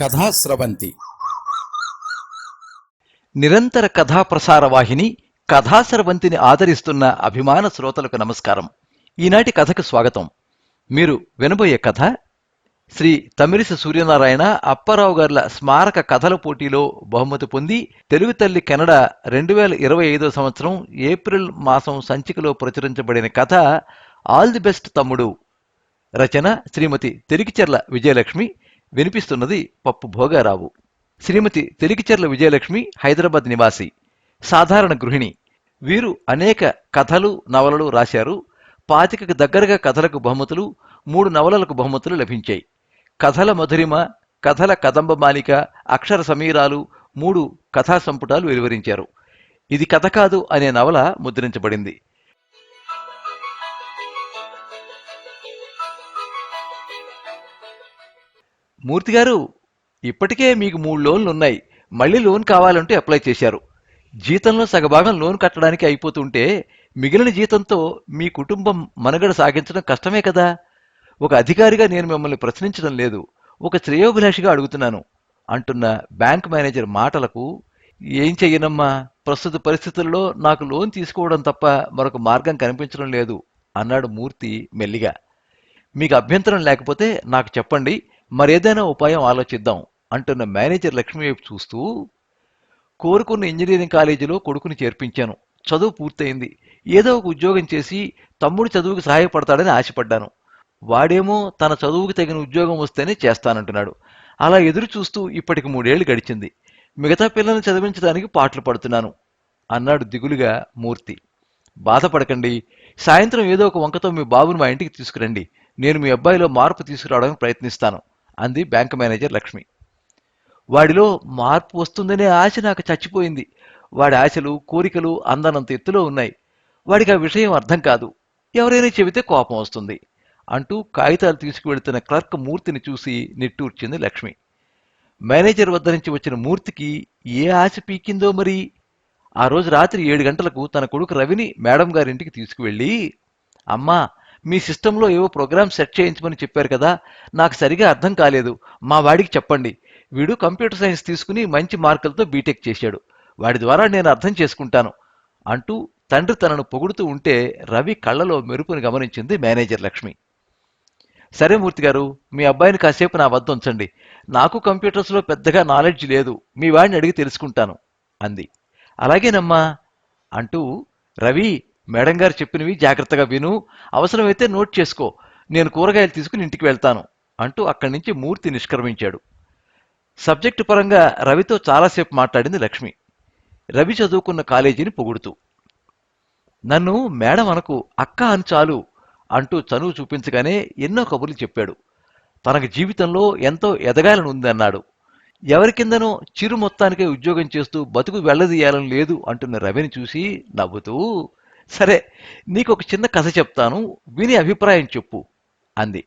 కథాస్రవంతి నిరంతర కథా ప్రసార వాహిని కథాసరవంతిని ఆదరిస్తున్న అభిమాన శ్రోతలకు నమస్కారం. ఈనాటి కథకు స్వాగతం. మీరు వినబోయే కథ శ్రీ తమిరిసి సూర్యనారాయణ అప్పారావు గార్ల స్మారక కథల పోటీలో బహుమతి పొంది తెలుగు తల్లి కెనడా రెండు వేల ఇరవై ఐదో సంవత్సరం ఏప్రిల్ మాసం సంచికలో ప్రచురించబడిన కథ ఆల్ ది బెస్ట్ తమ్ముడు రచన శ్రీమతి తెరికిచెర్ల విజయలక్ష్మి వినిపిస్తున్నది పప్పు భోగారావు. శ్రీమతి తెలికిచెర్ల విజయలక్ష్మి హైదరాబాద్ నివాసి. సాధారణ గృహిణి. వీరు అనేక కథలు నవలలు రాశారు. పాతికకు దగ్గరగా కథలకు బహుమతులు మూడు నవలలకు బహుమతులు లభించాయి. కథల మధురిమ కథల కదంబ మాలిక అక్షర సమీరాలు మూడు కథా సంపుటాలు వెలువరించారు. ఇది కథ కాదు అనే నవల ముద్రించబడింది. మూర్తి గారు ఇప్పటికే మీకు మూడు లోన్లు ఉన్నాయి. మళ్ళీ లోన్ కావాలంటే అప్లై చేశారు. జీతంలో సగభాగం లోన్ కట్టడానికి అయిపోతుంటే మిగిలిన జీతంతో మీ కుటుంబం మనుగడ సాగించడం కష్టమే కదా? ఒక అధికారిగా నేను మిమ్మల్ని ప్రశ్నించడం లేదు. ఒక శ్రేయోభిలాషిగా అడుగుతున్నాను. అంటున్న బ్యాంక్ మేనేజర్ మాటలకు ఏం చెయ్యనమ్మా? ప్రస్తుత పరిస్థితుల్లో నాకు లోన్ తీసుకోవడం తప్ప మరొక మార్గం కనిపించడం లేదు అన్నాడు మూర్తి మెల్లిగా. మీకు అభ్యంతరం లేకపోతే నాకు చెప్పండి. మరేదైనా ఉపాయం ఆలోచిద్దాం అంటున్న మేనేజర్ లక్ష్మి వైపు చూస్తూ కోరుకున్న ఇంజనీరింగ్ కాలేజీలో కొడుకుని చేర్పించాను. చదువు పూర్తయింది. ఏదో ఒక ఉద్యోగం చేసి తమ్ముడి చదువుకి సహాయపడతాడని ఆశపడ్డాను. వాడేమో తన చదువుకి తగిన ఉద్యోగం వస్తేనే చేస్తానంటున్నాడు. అలా ఎదురు చూస్తూ ఇప్పటికి మూడేళ్ళు గడిచింది. మిగతా పిల్లల్ని చదివించడానికి పాటలు పడుతున్నాను అన్నాడు దిగులుగా మూర్తి. బాధపడకండి. సాయంత్రం ఏదో ఒక వంకతో మీ బాబుని మా ఇంటికి తీసుకురండి. నేను మీ అబ్బాయిలో మార్పు తీసుకురావడానికి ప్రయత్నిస్తాను. అంది బ్యాంక్ మేనేజర్ లక్ష్మి. వాడిలో మార్పు వస్తుందనే ఆశ నాకు చచ్చిపోయింది. వాడి ఆశలు కోరికలు అందనంత ఎత్తులో ఉన్నాయి. వాడికి ఆ విషయం అర్థం కాదు. ఎవరైనా చెబితే కోపం వస్తుంది అంటూ కాగితాలు తీసుకువెళ్తున్న క్లర్క్ మూర్తిని చూసి నిట్టూర్చింది లక్ష్మి. మేనేజర్ వద్ద నుంచి వచ్చిన మూర్తికి ఏ ఆశ పీకిందో మరి? ఆ రోజు రాత్రి ఏడు గంటలకు తన కొడుకు రవిని మేడం గారింటికి తీసుకువెళ్ళి అమ్మా మీ సిస్టంలో ఏవో ప్రోగ్రామ్ సెట్ చేయించమని చెప్పారు కదా నాకు సరిగా అర్థం కాలేదు. మా వాడికి చెప్పండి. వీడు కంప్యూటర్ సైన్స్ తీసుకుని మంచి మార్కులతో బీటెక్ చేశాడు. వాడి ద్వారా నేను అర్థం చేసుకుంటాను అంటూ తండ్రి తనను పొగుడుతూ ఉంటే రవి కళ్ళలో మెరుపుని గమనించింది మేనేజర్ లక్ష్మి. సరే మూర్తి గారు మీ అబ్బాయిని కాసేపు నా వద్ద ఉంచండి. నాకు కంప్యూటర్స్లో పెద్దగా నాలెడ్జ్ లేదు. మీ వాడిని అడిగి తెలుసుకుంటాను అంది. అలాగేనమ్మా అంటూ రవి మేడం గారు చెప్పినవి జాగ్రత్తగా విను. అవసరమైతే నోట్ చేసుకో. నేను కూరగాయలు తీసుకుని ఇంటికి వెళ్తాను అంటూ అక్కడి నుంచి మూర్తి నిష్క్రమించాడు. సబ్జెక్టు పరంగా రవితో చాలాసేపు మాట్లాడింది లక్ష్మి. రవి చదువుకున్న కాలేజీని పొగుడుతూ నన్ను మేడం అనకు అక్క అని చాలు అంటూ చనువు చూపించగానే ఎన్నో కబుర్లు చెప్పాడు. తనకు జీవితంలో ఎంతో ఎదగాలని ఉందన్నాడు. ఎవరి కిందనో చిరు మొత్తానికే ఉద్యోగం చేస్తూ బతుకు వెళ్ళదీయాలని లేదు అంటున్న రవిని చూసి నవ్వుతూ సరే నీకు ఒక చిన్న కథ చెప్తాను. విని అభిప్రాయం చెప్పు అంది.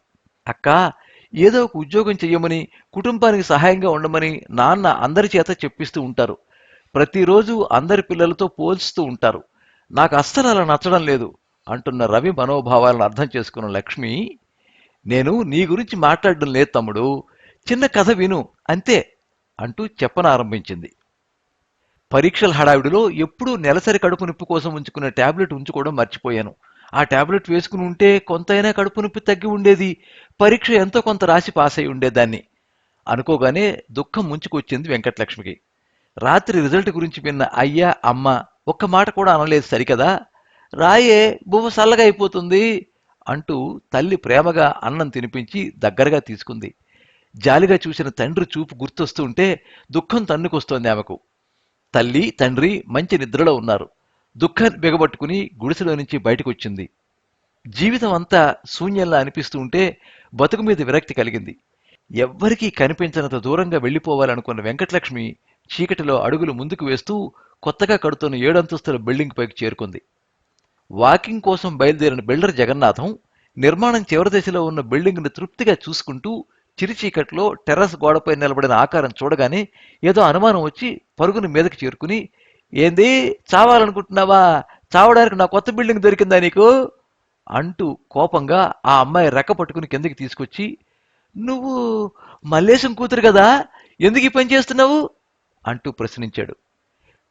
అక్క ఏదో ఒక ఉద్యోగం చెయ్యమని కుటుంబానికి సహాయంగా ఉండమని నాన్న అందరి చేత చెప్పిస్తూ ఉంటారు. ప్రతిరోజు అందరి పిల్లలతో పోల్చుతూ ఉంటారు. నాకు అస్సలు అలా నచ్చడం లేదు అంటున్న రవి మనోభావాలను అర్థం చేసుకున్న లక్ష్మి. నేను నీ గురించి మాట్లాడడం లేదు తమ్ముడు. చిన్న కథ విను అంతే అంటూ చెప్పనారంభించింది. పరీక్షల హడావిడిలో ఎప్పుడూ నెలసరి కడుపు నొప్పి కోసం ఉంచుకున్న ట్యాబ్లెట్ ఉంచుకోవడం మర్చిపోయాను. ఆ టాబ్లెట్ వేసుకుని ఉంటే కొంతైనా కడుపు నొప్పి తగ్గి ఉండేది. పరీక్ష ఎంతో కొంత రాసి పాస్ అయి ఉండేదాన్ని. అనుకోగానే దుఃఖం ముంచుకొచ్చింది వెంకటలక్ష్మికి. రాత్రి రిజల్ట్ గురించి విన్న అయ్యా అమ్మ ఒక్క మాట కూడా అనలేదు సరికదా? రాయే బువ్వ చల్లగా అయిపోతుంది అంటూ తల్లి ప్రేమగా అన్నం తినిపించి దగ్గరగా తీసుకుంది. జాలిగా చూసిన తండ్రి చూపు గుర్తొస్తుంటే దుఃఖం తన్నుకొస్తోంది ఆమెకు. తల్లి తండ్రి మంచి నిద్రలో ఉన్నారు. దుఃఖాన్ని బిగబట్టుకుని గుడిసెలో నుంచి బయటకు వచ్చింది జీవితం అంతా శూన్యంలా అనిపిస్తూ ఉంటే బతుకు మీద విరక్తి కలిగింది. ఎవ్వరికీ కనిపించనంత దూరంగా వెళ్ళిపోవాలనుకున్న వెంకటలక్ష్మి చీకటిలో అడుగులు ముందుకు వేస్తూ కొత్తగా కడుతున్న ఏడంతస్తుల బిల్డింగ్ పైకి చేరుకుంది. వాకింగ్ కోసం బయలుదేరిన బిల్డర్ జగన్నాథం నిర్మాణం చివరి దశలో ఉన్న బిల్డింగ్ను తృప్తిగా చూసుకుంటూ చిరిచీకట్లో టెర్రస్ గోడపై నిలబడిన ఆకారం చూడగానే ఏదో అనుమానం వచ్చి పరుగును మీదకి చేరుకుని ఏంది? చావాలనుకుంటున్నావా? చావడానికి నా కొత్త బిల్డింగ్ దొరికిందా నీకు? అంటూ కోపంగా ఆ అమ్మాయి రెక్క పట్టుకుని కిందకి తీసుకొచ్చి నువ్వు మల్లేశం కూతురు కదా? ఎందుకు ఈ పని చేస్తున్నావు? అంటూ ప్రశ్నించాడు.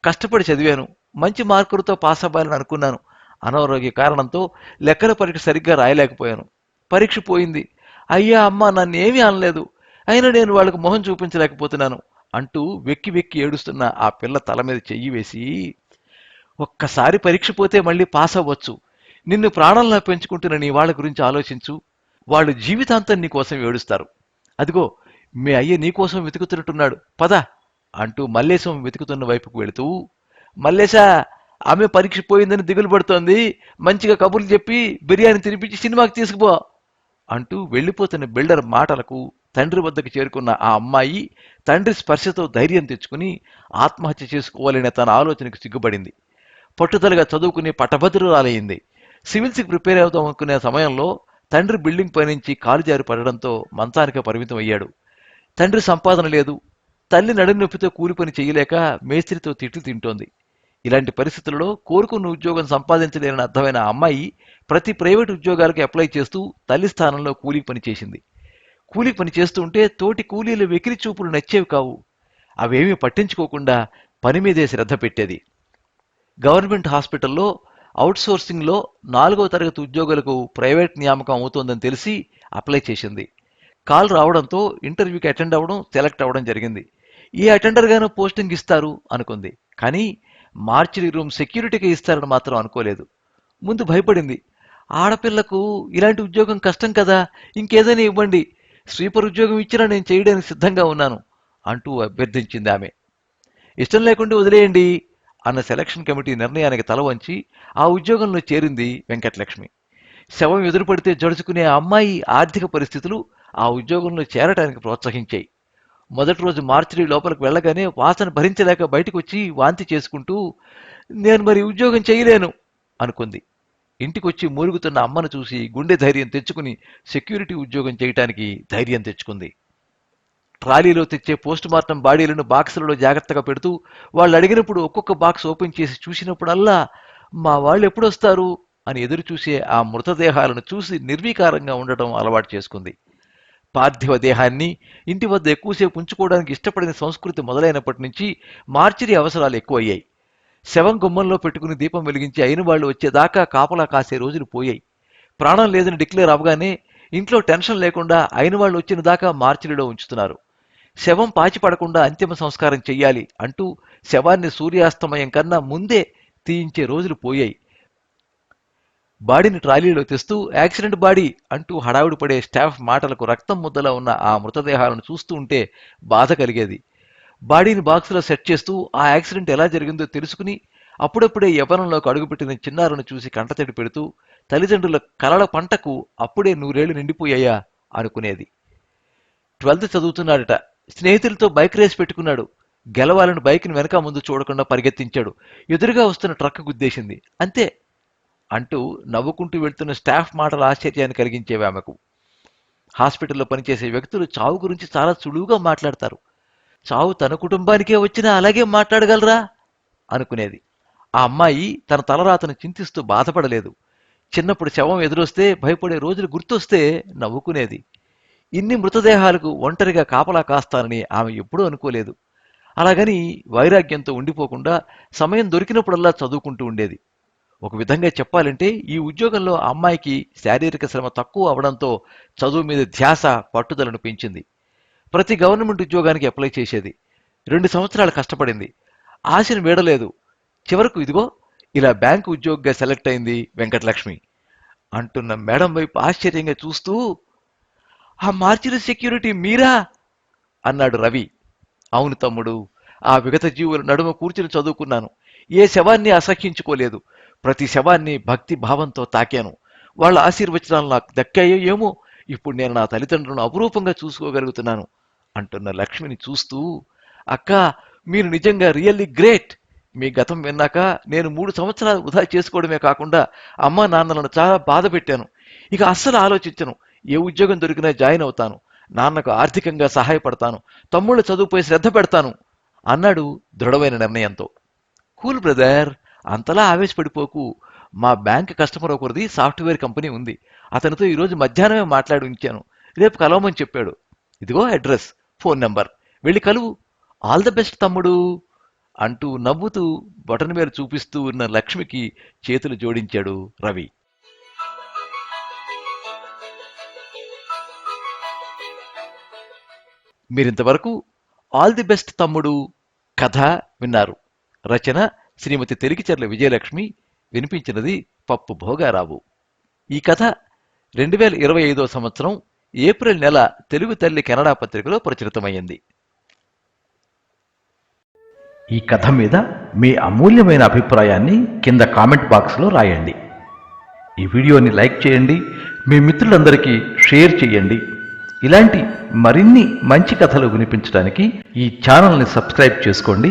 కష్టపడి చదివాను. మంచి మార్కులతో పాస్ అవ్వాలని అనుకున్నాను. అనారోగ్య కారణంతో లెక్కల పరీక్ష సరిగ్గా రాయలేకపోయాను. పరీక్ష పోయింది. అయ్యా అమ్మ నన్ను ఏమీ అనలేదు. అయినా నేను వాళ్ళకు మొహం చూపించలేకపోతున్నాను అంటూ వెక్కి వెక్కి ఏడుస్తున్న ఆ పిల్ల తల మీద చెయ్యి వేసి ఒక్కసారి పరీక్ష పోతే మళ్ళీ పాస్ అవ్వచ్చు. నిన్ను ప్రాణంలా పెంచుకుంటున్న నీ వాళ్ళ గురించి ఆలోచించు. వాళ్ళు జీవితాంతం నీ కోసం ఏడుస్తారు. అదిగో మీ అయ్య నీకోసం వెతుకుతున్నట్టున్నాడు. పద అంటూ మల్లేశం వెతుకుతున్న వైపుకు వెళుతూ మల్లేశా ఆమె పరీక్ష పోయిందని దిగులు పడుతోంది. మంచిగా కబుర్లు చెప్పి బిర్యానీ తినిపించి సినిమాకి తీసుకుపో. అంటూ వెళ్ళిపోతున్న బిల్డర్ మాటలకు తండ్రి వద్దకు చేరుకున్న ఆ అమ్మాయి తండ్రి స్పర్శతో ధైర్యం తెచ్చుకుని ఆత్మహత్య చేసుకోవాలనే తన ఆలోచనకు సిగ్గుపడింది. పట్టుదలగా చదువుకుని పట్టభద్రురాలయ్యింది సివిల్స్కి ప్రిపేర్ అవుదాం అనుకునే సమయంలో తండ్రి బిల్డింగ్ పైనుంచి కాలు జారి పడడంతో మంచానికి పరిమితం అయ్యాడు. తండ్రి సంపాదన లేదు. తల్లి నడునొప్పితో కూలి పని చేయలేక మేస్త్రితో తిట్లు తింటోంది. ఇలాంటి పరిస్థితులలో కోరుకున్న ఉద్యోగం సంపాదించలేనని అర్థమైన అమ్మాయి ప్రతి ప్రైవేట్ ఉద్యోగాలకు అప్లై చేస్తూ తల్లి స్థానంలో కూలీ పని చేసింది. కూలీ పని చేస్తుంటే తోటి కూలీల వెకిరి చూపులు నచ్చేవి కావు. అవేమీ పట్టించుకోకుండా పని మీదే శ్రద్ధ పెట్టేది. గవర్నమెంట్ హాస్పిటల్లో అవుట్సోర్సింగ్లో నాలుగవ తరగతి ఉద్యోగులకు ప్రైవేట్ నియామకం అవుతోందని తెలిసి అప్లై చేసింది. కాల్ రావడంతో ఇంటర్వ్యూకి అటెండ్ అవ్వడం సెలెక్ట్ అవ్వడం జరిగింది. ఈ అటెండర్గాను పోస్టింగ్ ఇస్తారు అనుకుంది. కానీ మార్చిరి రూమ్ సెక్యూరిటీకి ఇస్తారని మాత్రం అనుకోలేదు. ముందు భయపడింది. ఆడపిల్లకు ఇలాంటి ఉద్యోగం కష్టం కదా ఇంకేదైనా ఇవ్వండి. స్వీపర్ ఉద్యోగం ఇచ్చినా నేను చేయడానికి సిద్ధంగా ఉన్నాను అంటూ అభ్యర్థించింది ఆమె. ఇష్టం లేకుండా వదిలేయండి అన్న సెలక్షన్ కమిటీ నిర్ణయానికి తల వంచి ఆ ఉద్యోగంలో చేరింది వెంకటలక్ష్మి. శవం ఎదురుపడితే జడుచుకునే అమ్మాయి ఆర్థిక పరిస్థితులు ఆ ఉద్యోగంలో చేరటానికి ప్రోత్సహించాయి. మొదటి రోజు మార్చిరి లోపలికి వెళ్ళగానే వాసన భరించలేక బయటకు వచ్చి వాంతి చేసుకుంటూ నేను మరి ఉద్యోగం చేయలేను అనుకుంది. ఇంటికొచ్చి మూలుగుతున్న అమ్మను చూసి గుండె ధైర్యం తెచ్చుకుని సెక్యూరిటీ ఉద్యోగం చేయటానికి ధైర్యం తెచ్చుకుంది. ట్రాలీలో తెచ్చే పోస్ట్ మార్టం బాడీలను బాక్సులలో జాగ్రత్తగా పెడుతూ వాళ్ళు అడిగినప్పుడు ఒక్కొక్క బాక్స్ ఓపెన్ చేసి చూసినప్పుడల్లా మా వాళ్ళు ఎప్పుడొస్తారు? అని ఎదురు చూసే ఆ మృతదేహాలను చూసి నిర్వీకారంగా ఉండటం అలవాటు చేసుకుంది. పార్థివ దేహాన్ని ఇంటి వద్ద ఎక్కువసేపు ఉంచుకోవడానికి ఇష్టపడిన సంస్కృతి మొదలైనప్పటి నుంచి మార్చిరి అవసరాలు ఎక్కువయ్యాయి. శవం గుమ్మంలో పెట్టుకుని దీపం వెలిగించి అయిన వాళ్ళు వచ్చేదాకా కాపలా కాసే రోజులు పోయాయి. ప్రాణం లేదని డిక్లేర్ అవగానే ఇంట్లో టెన్షన్ లేకుండా అయిన వాళ్ళు వచ్చిన దాకా మార్చిరిలో ఉంచుతున్నారు. శవం పాచిపడకుండా అంతిమ సంస్కారం చెయ్యాలి అంటూ శవాన్ని సూర్యాస్తమయం కన్నా ముందే తీయించే రోజులు పోయాయి. బాడీని ట్రాలీలో తెస్తూ యాక్సిడెంట్ బాడీ అంటూ హడావుడి పడే స్టాఫ్ మాటలకు రక్తం ముద్దలా ఉన్న ఆ మృతదేహాలను చూస్తూ ఉంటే బాధ కలిగేది. బాడీని బాక్సులో సెట్ చేస్తూ ఆ యాక్సిడెంట్ ఎలా జరిగిందో తెలుసుకుని అప్పుడప్పుడే యవ్వనంలోకి అడుగుపెట్టిన చిన్నారును చూసి కంటతడి పెడుతూ తల్లిదండ్రుల కలల పంటకు అప్పుడే నూరేళ్ళు నిండిపోయాయా అనుకునేది. ట్వెల్త్ చదువుతున్నాడట. స్నేహితులతో బైక్ రేస్ పెట్టుకున్నాడు. గెలవాలని బైక్ని వెనక ముందు చూడకుండా పరిగెత్తించాడు. ఎదురుగా వస్తున్న ట్రక్ గుద్దేసింది. అంతే. అంటూ నవ్వుకుంటూ వెళ్తున్న స్టాఫ్ మాటలు ఆశ్చర్యాన్ని కలిగించేవి ఆమెకు. హాస్పిటల్లో పనిచేసే వ్యక్తులు చావు గురించి చాలా సులువుగా మాట్లాడతారు. చావు తన కుటుంబానికే వచ్చినా అలాగే మాట్లాడగలరా? అనుకునేది. ఆ అమ్మాయి తన తలరాతను చింతిస్తూ బాధపడలేదు. చిన్నప్పుడు శవం ఎదురొస్తే భయపడే రోజులు గుర్తొస్తే నవ్వుకునేది. ఇన్ని మృతదేహాలకు ఒంటరిగా కాపలా కాస్తానని ఆమె ఎప్పుడూ అనుకోలేదు. అలాగని వైరాగ్యంతో ఉండిపోకుండా సమయం దొరికినప్పుడల్లా చదువుకుంటూ ఉండేది. ఒక విధంగా చెప్పాలంటే ఈ ఉద్యోగంలో ఆ అమ్మాయికి శారీరక శ్రమ తక్కువ అవడంతో చదువు మీద ధ్యాస పట్టుదలను పెంచింది. ప్రతి గవర్నమెంట్ ఉద్యోగానికి అప్లై చేసేది. రెండు సంవత్సరాలు కష్టపడింది. ఆశను వీడలేదు. చివరకు ఇదిగో ఇలా బ్యాంకు ఉద్యోగిగా సెలెక్ట్ అయింది వెంకటలక్ష్మి అంటున్న మేడం వైపు ఆశ్చర్యంగా చూస్తూ ఆ మార్చిన సెక్యూరిటీ మీరా? అన్నాడు రవి. అవును తమ్ముడు ఆ విగత జీవుల నడుమ కూర్చుని చదువుకున్నాను. ఏ శవాన్ని అసహ్యించుకోలేదు. ప్రతి శవాన్ని భక్తి భావంతో తాకాను. వాళ్ళ ఆశీర్వచనాలు నాకు దక్కాయో ఏమో ఇప్పుడు నేను నా తల్లిదండ్రులను అపురూపంగా చూసుకోగలుగుతున్నాను అంటున్న లక్ష్మిని చూస్తూ అక్క మీరు నిజంగా రియల్లీ గ్రేట్. మీ గతం విన్నాక నేను మూడు సంవత్సరాలు వృధా చేసుకోవడమే కాకుండా అమ్మా నాన్నలను చాలా బాధ పెట్టాను. ఇక అస్సలు ఆలోచించను. ఏ ఉద్యోగం దొరికినా జాయిన్ అవుతాను. నాన్నకు ఆర్థికంగా సహాయపడతాను. తమ్ముళ్ళ చదువుపై శ్రద్ధ పెడతాను. అన్నాడు దృఢమైన నిర్ణయంతో. కూల్ బ్రదర్ అంతలా ఆవేశపడిపోకు. మా బ్యాంక్ కస్టమర్ ఒకరిది సాఫ్ట్వేర్ కంపెనీ ఉంది. అతనితో ఈరోజు మధ్యాహ్నమే మాట్లాడి ఉంచాను రేపు కలవమని చెప్పాడు. ఇదిగో అడ్రస్ ఫోన్ నెంబర్. వెళ్ళి కలువు. ఆల్ ద బెస్ట్ తమ్ముడు అంటూ నవ్వుతూ బటన్ మీద చూపిస్తూ ఉన్న లక్ష్మికి చేతులు జోడించాడు రవి. మీరింతవరకు ఆల్ ది బెస్ట్ తమ్ముడు కథ విన్నారు. రచన శ్రీమతి తెరికిచర్ల విజయలక్ష్మి వినిపించినది పప్పు భోగారావు. ఈ కథ రెండు వేల ఇరవై ఐదో సంవత్సరం ఏప్రిల్ నెల తెలుగు తల్లి కెనడా పత్రికలో ప్రచురితమైంది ఈ కథ మీద మీ అమూల్యమైన అభిప్రాయాన్ని కింద కామెంట్ బాక్స్లో రాయండి. ఈ వీడియోని లైక్ చేయండి మీ మిత్రులందరికీ షేర్ చేయండి. ఇలాంటి మరిన్ని మంచి కథలు వినిపించడానికి ఈ ఛానల్ని సబ్స్క్రైబ్ చేసుకోండి.